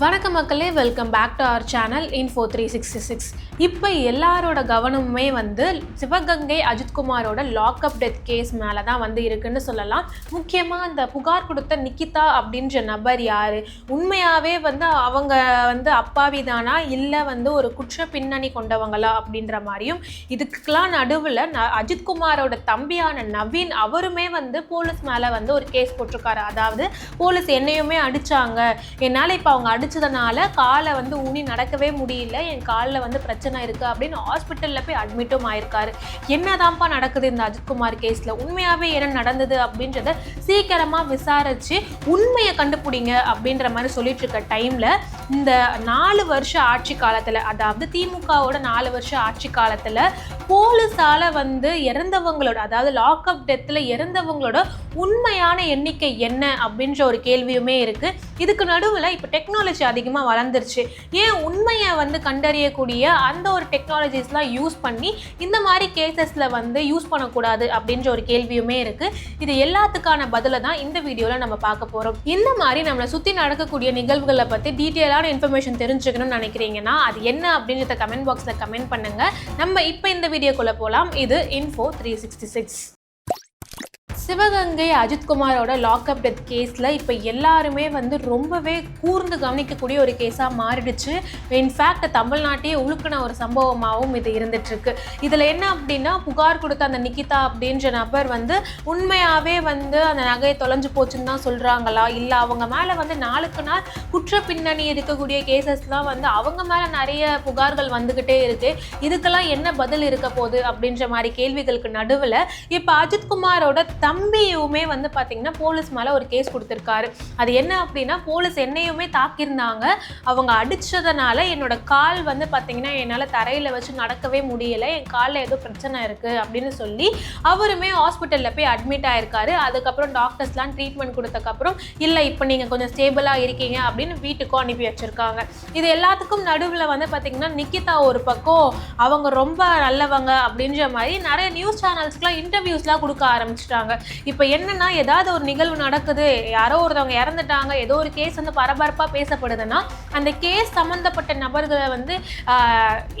வணக்கம் மக்களே welcome back to our channel info three sixty six இப்போ எல்லாரோட கவனமுமே வந்து சிவகங்கை அஜித்குமாரோட லாக்அப் டெத் கேஸ் மேலே தான் வந்து இருக்குன்னு சொல்லலாம். முக்கியமாக அந்த புகார் கொடுத்த நிக்கிதா அப்படின்ற நபர் யார்? உண்மையாகவே வந்து அவங்க வந்து அப்பாவிதானா? இல்லை வந்து ஒரு குற்ற பின்னணி கொண்டவங்களா அப்படின்ற மாதிரியும் இதுக்கெலாம் நடுவில் ந அஜித்குமாரோட தம்பியான நவீன் அவருமே வந்து போலீஸ் மேலே வந்து ஒரு கேஸ் போட்டிருக்காரு. அதாவது போலீஸ் என்னையுமே அடித்தாங்க என்னால் இப்போ அவங்க அடித்ததுனால காலை வந்து ஊனி நடக்கவே முடியல. என் காலில் வந்து பிரச்சனை இருக்குது அப்படின்னு ஹாஸ்பிட்டலில் போய் அட்மிட்டும் ஆயிருக்காரு. என்னதான்ப்பா நடக்குது இந்த அஜித்குமார் கேஸில்? உண்மையாகவே என்ன நடந்தது அப்படின்றத சீக்கிரமாக விசாரித்து உண்மையை கண்டுபிடிங்க அப்படின்ற மாதிரி சொல்லிட்டு இருக்க டைமில் இந்த நாலு வருஷ ஆட்சி காலத்தில் அதாவது திமுகவோட நாலு வருஷ ஆட்சி காலத்தில் போலீஸால் வந்து இறந்தவங்களோட அதாவது லாக்அப் டெத்தில் இறந்தவங்களோட உண்மையான எண்ணிக்கை என்ன அப்படின்ற ஒரு கேள்வியுமே இருக்குது இதுக்கு நடுவில் இப்போ டெக்னாலஜி அதிகமாக வளர்ந்துருச்சு. ஏன் உண்மையை வந்து கண்டறியக்கூடிய அந்த ஒரு டெக்னாலஜிஸ்லாம் யூஸ் பண்ணி இந்த மாதிரி கேசஸில் வந்து யூஸ் பண்ணக்கூடாது அப்படின்ற ஒரு கேள்வியுமே இருக்குது இது எல்லாத்துக்கான பதிலை தான் இந்த வீடியோவில் நம்ம பார்க்க போகிறோம் இந்த மாதிரி நம்மளை சுற்றி நடக்கக்கூடிய நிகழ்வுகளை பற்றி டீட்டெயிலான இன்ஃபர்மேஷன் தெரிஞ்சுக்கணும்னு நினைக்கிறீங்கன்னா அது என்ன அப்படின்றத கமெண்ட் பாக்ஸில் கமெண்ட் பண்ணுங்க. நம்ம இப்போ இந்த வீடியோக்குள்ளே போகலாம் இது info three sixty six Sivaganga அஜித்குமாரோட lockup death கேஸில் இப்போ எல்லாருமே வந்து ரொம்பவே கூர்ந்து கவனிக்கக்கூடிய ஒரு கேஸாக மாறிடுச்சு. இன்ஃபேக்ட் தமிழ்நாட்டையே உழுக்கின ஒரு சம்பவமாகவும் இது இருந்துட்டுருக்கு. இதில் என்ன அப்படின்னா புகார் கொடுத்த அந்த நிக்கிதா அப்படின்ற நபர் வந்து உண்மையாகவே வந்து அந்த நகையை தொலைஞ்சு போச்சுன்னு தான் சொல்கிறாங்களா இல்லை அவங்க மேலே வந்து நாளுக்கு நாள் குற்ற பின்னணி இருக்கக்கூடிய கேசஸ்லாம் வந்து அவங்க மேலே நிறைய புகார்கள் வந்துக்கிட்டே இருக்கு. இதுக்கெல்லாம் என்ன பதில் இருக்க போகுது அப்படின்ற மாதிரி கேள்விகளுக்கு நடுவில் இப்போ அஜித்குமாரோட தம் தம்பியுமே வந்து பார்த்தீங்கன்னா போலீஸ் மேலே ஒரு கேஸ் கொடுத்துருக்காரு. அது என்ன அப்படின்னா போலீஸ் என்னையுமே தாக்கியிருந்தாங்க. அவங்க அடித்ததுனால என்னோட கால் வந்து பார்த்தீங்கன்னா என்னால் தரையில் வச்சு நடக்கவே முடியலை. என் காலில் ஏதோ பிரச்சனை இருக்குது அப்படின்னு சொல்லி அவருமே ஹாஸ்பிட்டலில் போய் அட்மிட் ஆயிருக்காரு. அதுக்கப்புறம் டாக்டர்ஸ்லாம் ட்ரீட்மெண்ட் கொடுத்தக்கப்புறம் இல்லை இப்போ நீங்கள் கொஞ்சம் ஸ்டேபிளாக இருக்கீங்க அப்படின்னு வீட்டுக்கும் அனுப்பி வச்சுருக்காங்க. இது எல்லாத்துக்கும் நடுவில் வந்து பார்த்தீங்கன்னா நிக்கிதா ஒரு பக்கம் அவங்க ரொம்ப நல்லவங்க அப்படின்ற மாதிரி நிறைய நியூஸ் சேனல்ஸ்க்குலாம் இன்டர்வியூஸ்லாம் கொடுக்க ஆரம்பிச்சிட்டாங்க. இப்போ என்னன்னா ஏதாவது ஒரு நிகழ்வு நடக்குது யாரோ ஒருத்தவங்க இறந்துட்டாங்க ஏதோ ஒரு கேஸ் வந்து பரபரப்பாக பேசப்படுதுன்னா அந்த கேஸ் சம்மந்தப்பட்ட நபர்களை வந்து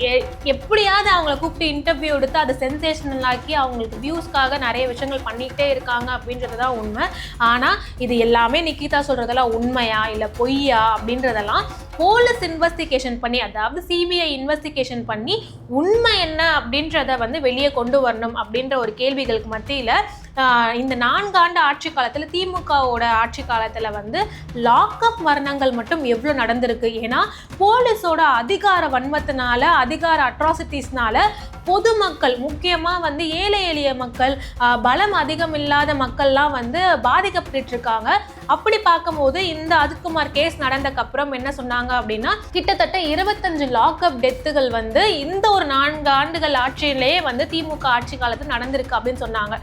எ- எப்படியாவது அவங்கள கூப்பிட்டு இன்டர்வியூ எடுத்து அதை சென்சேஷனல் ஆக்கி அவங்களுக்கு வியூஸ்க்காக நிறைய விஷயங்கள் பண்ணிக்கிட்டே இருக்காங்க அப்படின்றது தான் உண்மை. ஆனால் இது எல்லாமே நிக்கிதா சொல்கிறதெல்லாம் உண்மையா இல்லை பொய்யா அப்படின்றதெல்லாம் போலீஸ் இன்வெஸ்டிகேஷன் பண்ணி அதாவது சிபிஐ இன்வெஸ்டிகேஷன் பண்ணி உண்மை என்ன அப்படின்றத வந்து வெளியே கொண்டு வரணும் அப்படின்ற ஒரு கேள்விகளுக்கு மத்தியில் இந்த நான்காண்டு ஆட்சி காலத்தில் திமுகவோட ஆட்சி காலத்தில் வந்து லாக்அப் மரணங்கள் மட்டும் எவ்வளோ நடந்திருக்கு? ஏன்னா போலீஸோட அதிகார வன்மத்தினால அதிகார அட்ராசிட்டிஸ்னால பொதுமக்கள் முக்கியமாக வந்து ஏழை எளிய மக்கள் பலம் அதிகம் இல்லாத மக்கள்லாம் வந்து பாதிக்கப்பட்டு இருக்காங்க. அப்படி பார்க்கும்போது இந்த அஜித்குமார் கேஸ் நடந்தக்கப்புறம் என்ன சொன்னாங்க அப்படின்னா கிட்டத்தட்ட இருபத்தஞ்சு லாக்அப் டெத்துகள் வந்து இந்த ஒரு நான்கு ஆண்டுகள் ஆட்சியிலேயே வந்து திமுக ஆட்சி காலத்தில் நடந்திருக்கு அப்படின்னு சொன்னாங்க.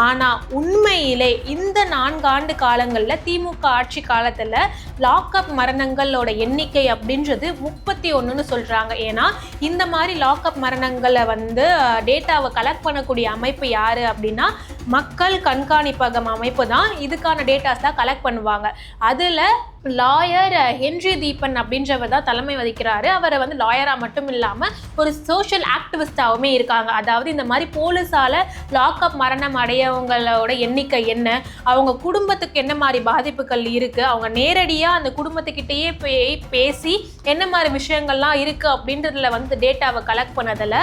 ஆனால் உண்மையிலே இந்த நான்கு ஆண்டு காலங்களில் திமுக ஆட்சி காலத்தில் லாக்அப் மரணங்களோட எண்ணிக்கை அப்படின்றது முப்பத்தி ஒன்றுன்னு சொல்கிறாங்க ஏன்னா இந்த மாதிரி லாக்அப் மரணங்களை வந்து டேட்டாவை கலெக்ட் பண்ணக்கூடிய அமைப்பு யார் அப்படின்னா மக்கள் கண்காணிப்பகம் அமைப்பு தான் இதுக்கான டேட்டாஸ்லாம் கலெக்ட் பண்ணுவாங்க. அதில் லாயர் ஹென்ரி தீபன் அப்படின்றவர் தான் தலைமை வகிக்கிறாரு. அவரை வந்து லாயராக மட்டும் இல்லாமல் ஒரு சோஷியல் ஆக்டிவிஸ்டாகவுமே இருக்காங்க. அதாவது இந்த மாதிரி போலீஸால் லாக்அப் மரணம் அடையவங்களோட எண்ணிக்கை என்ன? அவங்க குடும்பத்துக்கு என்ன மாதிரி பாதிப்புகள் இருக்குது அவங்க நேரடியாக அந்த குடும்பத்துக்கிட்டேயே போய் பேசி என்ன மாதிரி விஷயங்கள்லாம் இருக்குது அப்படின்றதுல வந்து டேட்டாவை கலெக்ட் பண்ணதில்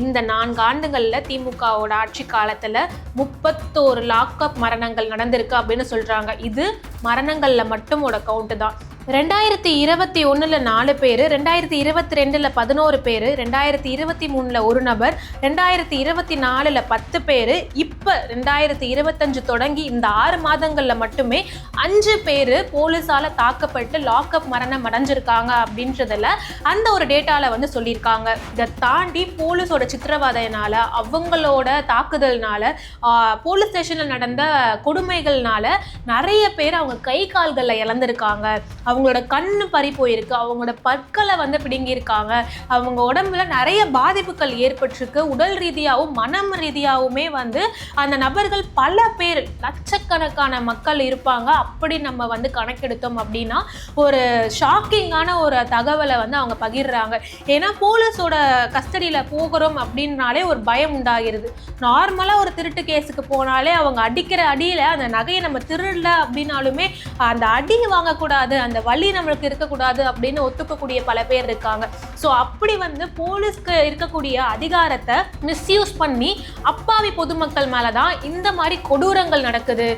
இந்த நான்கு ஆண்டுகளில் திமுகவோட ஆட்சி காலத்தில் முப்பத்தோரு லாக்அப் மரணங்கள் நடந்திருக்கு அப்படின்னு சொல்கிறாங்க இது மரணங்களில் மட்டுமோட கவுண்ட்டு தான். ரெண்டாயிரத்தி இருபத்தி ஒன்றில் நாலு பேர் ரெண்டாயிரத்தி இருபத்தி ரெண்டில் பதினோரு பேர் ரெண்டாயிரத்தி இருபத்தி மூணில் ஒரு நபர் ரெண்டாயிரத்தி இருபத்தி நாலில் பத்து பேர். இப்போ ரெண்டாயிரத்தி இருபத்தஞ்சு தொடங்கி இந்த ஆறு மாதங்களில் மட்டுமே அஞ்சு பேர் போலீஸால் தாக்கப்பட்டு லாக்அப் மரணம் அடைஞ்சிருக்காங்க அப்படின்றதில் அந்த ஒரு டேட்டாவில் வந்து சொல்லியிருக்காங்க. இதை தாண்டி போலீஸோட சித்திரவதையினால் அவங்களோட தாக்குதல்னால போலீஸ் ஸ்டேஷனில் நடந்த கொடுமைகள்னால நிறைய பேர் அவங்க கை கால்களில் இழந்திருக்காங்க. அவங்களோட கண்ணு பறி போயிருக்கு. அவங்களோட பற்களை வந்து பிடுங்கியிருக்காங்க. அவங்க உடம்புல நிறைய பாதிப்புகள் ஏற்பட்டிருக்கு. உடல் ரீதியாகவும் மனம் ரீதியாகவுமே வந்து அந்த நபர்கள் பல பேர் லட்சக்கணக்கான மக்கள் இருப்பாங்க. அப்படி நம்ம வந்து கணக்கெடுத்தோம் அப்படின்னா ஒரு ஷாக்கிங்கான ஒரு தகவலை வந்து அவங்க பகிர்றாங்க. ஏன்னா போலீஸோட கஸ்டடியில் போகிறோம் அப்படின்னாலே ஒரு பயம் உண்டாகிறது. நார்மலாக ஒரு திருட்டு கேஸுக்கு போனாலே அவங்க அடிக்கிற அடியில் அந்த நகையை நம்ம திருடல அப்படின்னாலுமே அந்த அடி வாங்கக்கூடாது. அந்த வழி நம்மளுக்கு இருக்கக்கூடாது அப்படின்னு ஒத்துக்கக்கூடிய பல பேர் இருக்காங்க. ஸோ அப்படி வந்து போலீஸ்க்கு இருக்கக்கூடிய அதிகாரத்தை மிஸ்யூஸ் பண்ணி அப்பாவி பொதுமக்கள் மேலே தான் இந்த மாதிரி கொடூரங்கள் நடக்குது.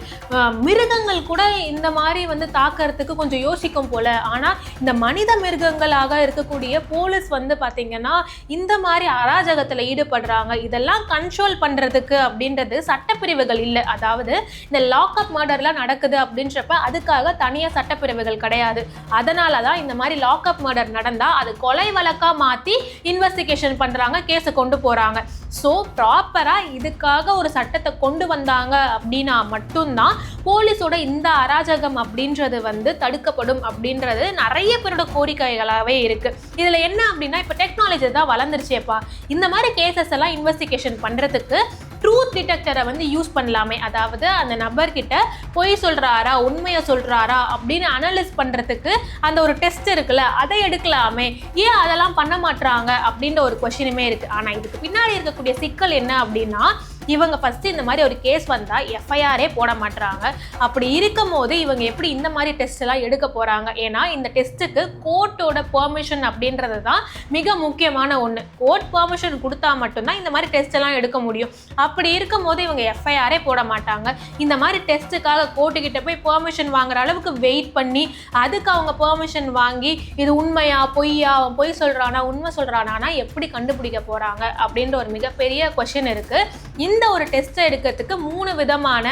மிருகங்கள் கூட இந்த மாதிரி வந்து தாக்கறதுக்கு கொஞ்சம் யோசிக்கும் போல. ஆனால் இந்த மனித மிருகங்களாக இருக்கக்கூடிய போலீஸ் வந்து பார்த்தீங்கன்னா இந்த மாதிரி அராஜகத்தில் ஈடுபடுறாங்க. இதெல்லாம் கண்ட்ரோல் பண்ணுறதுக்கு அப்படின்றது சட்டப்பிரிவுகள் இல்லை. அதாவது இந்த லாக்அப் மர்டர்லாம் நடக்குது அப்படின்றப்ப அதுக்காக தனியாக சட்டப்பிரிவுகள் கிடையாது. அதனால தான் இந்த மாதிரி லாக்அப் மர்டர் நடந்தால் அது கொலை வழக்காக மாற்றி இன்வெஸ்டிகேஷன் பண்ணுறாங்க கேஸை கொண்டு போகிறாங்க ஸோ ப்ராப்பராக இதுக்காக ஒரு சட்டத்தை கொண்டு வந்தாங்க அப்படின்னா மட்டும்தான் போலீஸோட இந்த அராஜகம் அப்படின்றது வந்து தடுக்கப்படும் அப்படின்றது நிறைய பேரோட கோரிக்கைகளாகவே இருக்குது இதில் என்ன அப்படின்னா இப்போ டெக்னாலஜி தான் வளர்ந்துருச்சேப்பா. இந்த மாதிரி கேசஸ் எல்லாம் இன்வெஸ்டிகேஷன் பண்ணுறதுக்கு ட்ரூத் டிடெக்டரை வந்து யூஸ் பண்ணலாமே. அதாவது அந்த நபர்கிட்ட பொய் சொல்கிறாரா உண்மையை சொல்கிறாரா அப்படின்னு அனலைஸ் பண்ணுறதுக்கு அந்த ஒரு டெஸ்ட் இருக்குல்ல அதை எடுக்கலாமே. ஏன் அதெல்லாம் பண்ண மாட்றாங்க அப்படின்ற ஒரு கொஷினுமே இருக்குது ஆனால் இதுக்கு பின்னாடி இருக்கக்கூடிய சிக்கல் என்ன அப்படின்னா இவங்க ஃபஸ்ட்டு இந்த மாதிரி ஒரு கேஸ் வந்தால் எஃப்ஐஆரே போட மாட்டுறாங்க அப்படி இருக்கும் போது இவங்க எப்படி இந்த மாதிரி டெஸ்ட் எல்லாம் எடுக்க போகிறாங்க ஏன்னா இந்த டெஸ்ட்டுக்கு கோர்ட்டோட பெர்மிஷன் அப்படின்றது தான் மிக முக்கியமான ஒன்று கோர்ட் பெர்மிஷன் கொடுத்தா மட்டும்தான் இந்த மாதிரி டெஸ்ட் எல்லாம் எடுக்க முடியும். அப்படி இருக்கும் போது இவங்க எஃப்ஐஆரே போட மாட்டாங்க. இந்த மாதிரி டெஸ்ட்டுக்காக கோர்ட்டுக்கிட்ட போய் பெர்மிஷன் வாங்குற அளவுக்கு வெயிட் பண்ணி அதுக்கு அவங்க பெர்மிஷன் வாங்கி இது உண்மையா பொய்யா அவன் பொய் சொல்கிறானா உண்மை சொல்கிறானா எப்படி கண்டுபிடிக்க போகிறாங்க அப்படின்ற ஒரு மிகப்பெரிய கொஷின் இருக்குது இந்த ஒரு டெஸ்ட்டை எடுக்கிறதுக்கு மூணு விதமான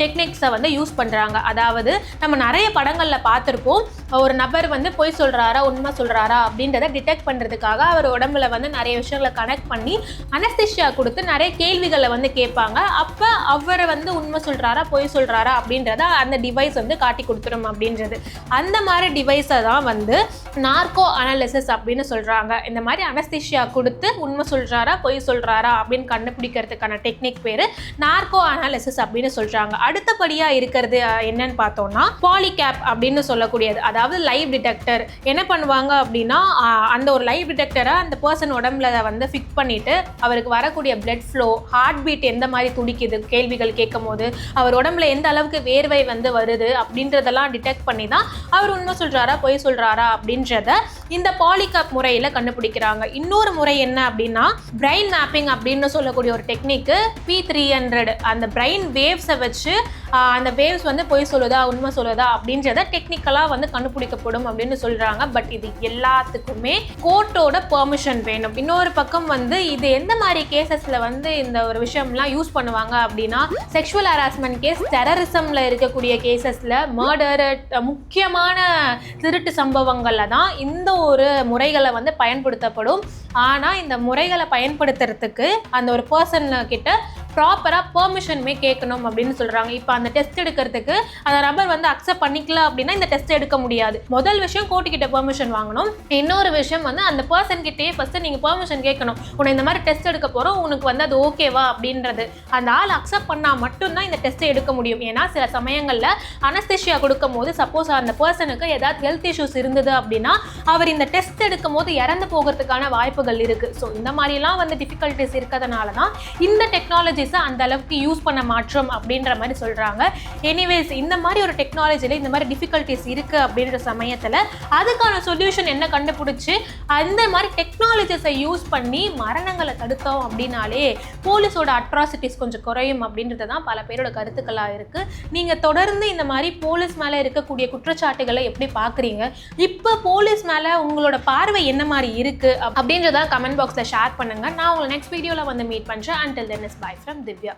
டெக்னிக்ஸை வந்து யூஸ் பண்ணுறாங்க அதாவது நம்ம நிறைய படங்களில் பார்த்துருப்போம். ஒரு நபர் வந்து பொய் சொல்கிறாரா உண்மை சொல்கிறாரா அப்படின்றத டிடெக்ட் பண்ணுறதுக்காக அவர் உடம்புல வந்து நிறைய விஷயங்களை கனெக்ட் பண்ணி அனஸ்திஷியா கொடுத்து நிறைய கேள்விகளை வந்து கேட்பாங்க. அப்போ அவரை வந்து உண்மை சொல்கிறாரா பொய் சொல்கிறாரா அப்படின்றத அந்த டிவைஸ் வந்து காட்டி கொடுத்துரும் அப்படின்றது. அந்த மாதிரி டிவைஸை தான் வந்து நார்கோ அனாலிசிஸ் அப்படின்னு சொல்கிறாங்க இந்த மாதிரி அனஸ்திஷியா கொடுத்து உண்மை சொல்கிறாரா பொய் சொல்கிறாரா அப்படின்னு கண்டுபிடிக்கிறதுக்கான டெக்னிக் பேர் நார்கோ அனாலிசிஸ் அப்படின்னு சொல்கிறாங்க அடுத்தபடியாக இருக்கிறது என்னன்னு பார்த்தோம்னா பாலிகேப் அப்படின்னு சொல்லக்கூடியது. அதாவது லைவ் டிடெக்டர் என்ன பண்ணுவாங்க அப்படின்னா அந்த ஒரு லைவ் டிடெக்டரை அந்த பர்சன் உடம்புல வந்து ஃபிக்ஸ் பண்ணிட்டு அவருக்கு வரக்கூடிய பிளட் ஃப்ளோ ஹார்ட் பீட் எந்த மாதிரி துடிக்குது கேள்விகள் கேட்கும் போது அவர் உடம்புல எந்த அளவுக்கு வேர்வை வந்து வருது அப்படின்றதெல்லாம் டிடெக்ட் பண்ணி தான் அவர் உண்மை சொல்கிறாரா பொய் சொல்கிறாரா அப்படின்றத இந்த பாலிகாப் முறையில் கண்டுபிடிக்கிறாங்க. இன்னொரு முறை என்ன அப்படின்னா பிரெயின் மேப்பிங் அப்படின்னு சொல்லக்கூடிய ஒரு டெக்னிக்கு பி த்ரீ ஹண்ட்ரட் அந்த பிரைன் வேவ்ஸை வச்சு அந்த வேவ்ஸ் வந்து பொய் சொல்லுதா உண்மை சொல்லுதா அப்படின்றத டெக்னிக்கலாக வந்து கண்டுபிடிக்கப்படும் அப்படின்னு சொல்கிறாங்க பட் இது எல்லாத்துக்குமே கோர்ட்டோட பெர்மிஷன் வேணும். இன்னொரு பக்கம் வந்து இது எந்த மாதிரி கேசஸில் வந்து இந்த ஒரு விஷயம்லாம் யூஸ் பண்ணுவாங்க அப்படின்னா செக்ஷுவல் ஹராஸ்மெண்ட் கேஸ் டெரரிசமில் இருக்கக்கூடிய கேசஸில் மர்டர் முக்கியமான திருட்டு சம்பவங்களில் தான் இந்த ஒரு முறைகளை வந்து பயன்படுத்தப்படும். ஆனால் இந்த முறைகளை பயன்படுத்துறதுக்கு அந்த ஒரு பர்சன் கிட்ட ப்ராப்பராக பெர்மிஷனுமே கேட்கணும் அப்படின்னு சொல்கிறாங்க இப்போ அந்த டெஸ்ட் எடுக்கிறதுக்கு அந்த நபர் வந்து அக்செப்ட் பண்ணிக்கல அப்படின்னா இந்த டெஸ்ட் எடுக்க முடியாது. முதல் விஷயம் கோர்ட்டு கிட்ட பெர்மிஷன் வாங்கணும். இன்னொரு விஷயம் வந்து அந்த பர்சன் கிட்டே ஃபஸ்ட்டு நீங்கள் பெர்மிஷன் கேட்கணும். உன்னை இந்த மாதிரி டெஸ்ட் எடுக்க போகிறோம் உனக்கு வந்து அது ஓகேவா அப்படின்றது. அந்த ஆள் அக்செப்ட் பண்ணால் மட்டும்தான் இந்த டெஸ்ட்டை எடுக்க முடியும். ஏன்னா சில சமயங்களில் அனஸ்தேஷியா கொடுக்கும் போது சப்போஸ் அந்த பர்சனுக்கு ஏதாவது ஹெல்த் இஷ்யூஸ் இருந்தது அப்படின்னா அவர் இந்த டெஸ்ட் எடுக்கும் போது இறந்து போகிறதுக்கான வாய்ப்புகள் இருக்குது ஸோ இந்த மாதிரிலாம் வந்து டிஃபிகல்ட்டிஸ் இருக்கிறதுனால தான் இந்த டெக்னாலஜி டெக்னாலஜிஸை அந்த அளவுக்கு யூஸ் பண்ண மாற்றோம் அப்படின்ற மாதிரி சொல்கிறாங்க எனிவேஸ் இந்த மாதிரி ஒரு டெக்னாலஜியில் இந்த மாதிரி டிஃபிகல்ட்டிஸ் இருக்குது அப்படின்ற சமயத்தில் அதுக்கான சொல்யூஷன் என்ன கண்டுபிடிச்சி அந்த மாதிரி டெக்னாலஜிஸை யூஸ் பண்ணி மரணங்களை தடுத்தோம் அப்படின்னாலே போலீஸோட அட்ராசிட்டிஸ் கொஞ்சம் குறையும் அப்படின்றது தான் பல பேரோட கருத்துக்களாக இருக்குது நீங்கள் தொடர்ந்து இந்த மாதிரி போலீஸ் மேலே இருக்கக்கூடிய குற்றச்சாட்டுகளை எப்படி பார்க்குறீங்க இப்போ போலீஸ் மேலே உங்களோட பார்வை என்ன மாதிரி இருக்குது அப்படின்றத கமெண்ட் பாக்ஸில் ஷேர் பண்ணுங்கள் நான் உங்களை நெக்ஸ்ட் வீடியோவில் வந்து மீட் பண்ணுறேன் until then is bye from Divya